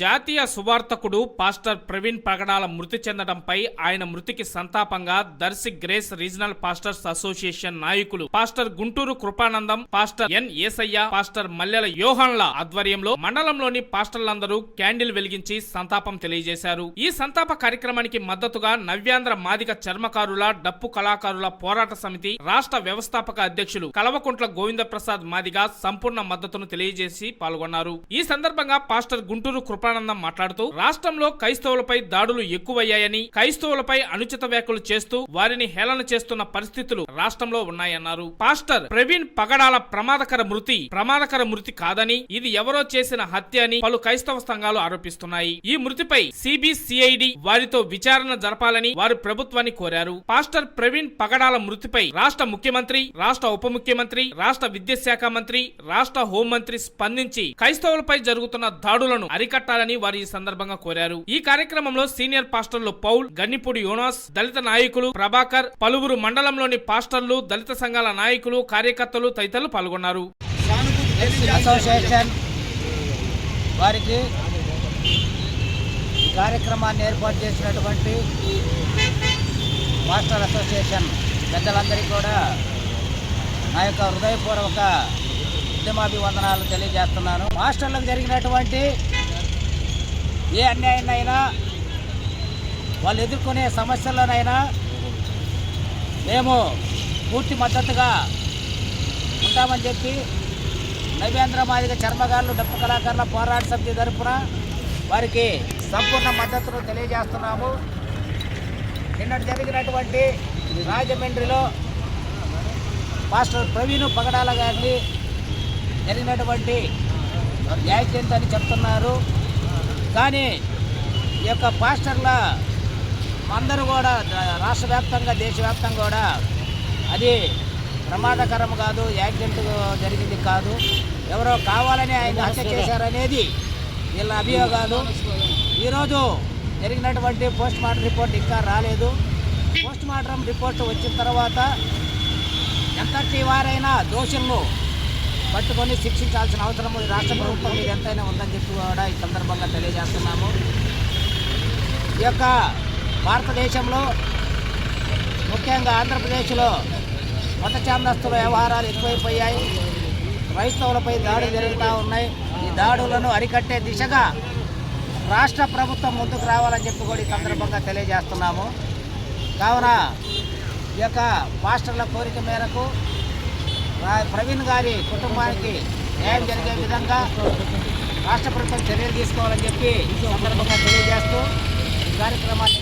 జాతీయ సువార్తకుడు పాస్టర్ ప్రవీణ్ పగడాల మృతి చెందడంపై ఆయన మృతికి సంతాపంగా Darsi grace regional pastors association నాయకులు pastor Guntur Krupanandam pastor N Yesayya pastor Mallela యోహన్ల ఆధ్వర్యంలో మండలంలోని పాస్టర్లందరూ క్యాండిల్ వెలిగించి సంతాపం తెలియజేశారు. ఈ సంతాప కార్యక్రమానికి మద్దతుగా నవ్యాంధ్ర మాదిక చర్మకారుల డప్పు కళాకారుల పోరాట సమితి రాష్ట్ర వ్యవస్థాపక అధ్యక్షులు కలవకుంట్ల గోవింద ప్రసాద్ మాదిగా సంపూర్ణ మద్దతును తెలియజేసి పాల్గొన్నారు. ఈ సందర్భంగా పాస్టర్ గుంటూరు కృపానందం మాట్లాడుతూ రాష్ట్రంలో క్రైస్తవులపై దాడులు ఎక్కువయ్యాయని క్రైస్తవులపై అనుచిత వ్యాఖ్యలు చేస్తూ వారిని హేళన చేస్తున్న పరిస్థితులు రాష్ట్రంలో ఉన్నాయన్నారు. పాస్టర్ ప్రవీణ్ పగడాల ప్రమాదకర మృతి ప్రమాదకర మృతి కాదని ఇది ఎవరో చేసిన హత్య అని పలు క్రైస్తవ సంఘాలు ఆరోపిస్తున్నాయి. ఈ మృతిపై సిబిసిఐడి వారితో విచారణ జరపాలని వారు ప్రభుత్వాన్ని కోరారు. పాస్టర్ ప్రవీణ్ పగడాల మృతిపై రాష్ట్ర ముఖ్యమంత్రి రాష్ట్ర ఉప ముఖ్యమంత్రి రాష్ట్ర విద్యాశాఖ మంత్రి రాష్ట్ర హోంమంత్రి స్పందించి క్రైస్తవులపై జరుగుతున్న దాడులను అరికట్ట అరికట్టాలని వారు ఈ సందర్భంగా కోరారు. ఈ కార్యక్రమంలో సీనియర్ పాస్టర్లు పౌల్ గన్నిపూడి యోనాస్ దళిత నాయకులు ప్రభాకర్ పలువురు మండలంలోని పాస్టర్లు దళిత సంఘాల నాయకులు కార్యకర్తలు తదితరులు పాల్గొన్నారు. వారికి కార్యక్రమాన్ని ఏర్పాటు చేసినటువంటి మాస్టర్ అసోసియేషన్ పెద్దలందరికీ కూడా నా యొక్క హృదయపూర్వక ఉద్యమాభివందనాలు తెలియజేస్తున్నాను. మాస్టర్లకు జరిగినటువంటి ఏ అన్యాయాన్నైనా వాళ్ళు ఎదుర్కొనే సమస్యలనైనా మేము పూర్తి మద్దతుగా ఉంటామని చెప్పి నవ్యాంధ్ర మాదిగ చర్మగారులు డప్పు కళాకారుల పోరాట సమితి తరఫున వారికి సంపూర్ణ మద్దతును తెలియజేస్తున్నాము. నిన్నటి జరిగినటువంటి రాజమండ్రిలో మాస్టర్ ప్రవీణ్ పగడాల గారిని జరిగినటువంటి యాక్సిడెంట్ అని చెప్తున్నారు. కానీ ఈ యొక్క పాస్టర్ల అందరూ కూడా రాష్ట్ర వ్యాప్తంగా దేశవ్యాప్తంగా కూడా అది ప్రమాదకరం కాదు యాక్సిడెంట్ జరిగింది కాదు. ఎవరో కావాలని ఆయన హత్య చేశారనేది వీళ్ళ అభియోగాలు. ఈరోజు జరిగినటువంటి పోస్ట్ మార్టం రిపోర్ట్ ఇంకా రాలేదు. పోస్ట్ మార్టం రిపోర్ట్ వచ్చిన తర్వాత ఎంతటి వారైనా దోషులను పట్టుకొని శిక్షించాల్సిన అవసరం ఈ రాష్ట్ర ప్రభుత్వం మీద ఎంతైనా ఉందని చెప్పి కూడా ఈ సందర్భంగా తెలియజేస్తున్నాము. ఈ యొక్క భారతదేశంలో ముఖ్యంగా ఆంధ్రప్రదేశ్లో మత ఛాందస్తుల వ్యవహారాలు ఎక్కువైపోయాయి. క్రైస్తవులపై దాడులు జరుగుతూ ఉన్నాయి. ఈ దాడులను అరికట్టే దిశగా రాష్ట్ర ప్రభుత్వం ముందుకు రావాలని చెప్పి కూడా ఈ సందర్భంగా తెలియజేస్తున్నాము. కావున ఈ యొక్క మాస్టర్ల కోరిక మేరకు ప్రవీణ్ గారి కుటుంబానికి న్యాయం జరిగే విధంగా రాష్ట్ర ప్రభుత్వం చర్యలు తీసుకోవాలని చెప్పి సందర్భంగా తెలియజేస్తూ ఈ కార్యక్రమాన్ని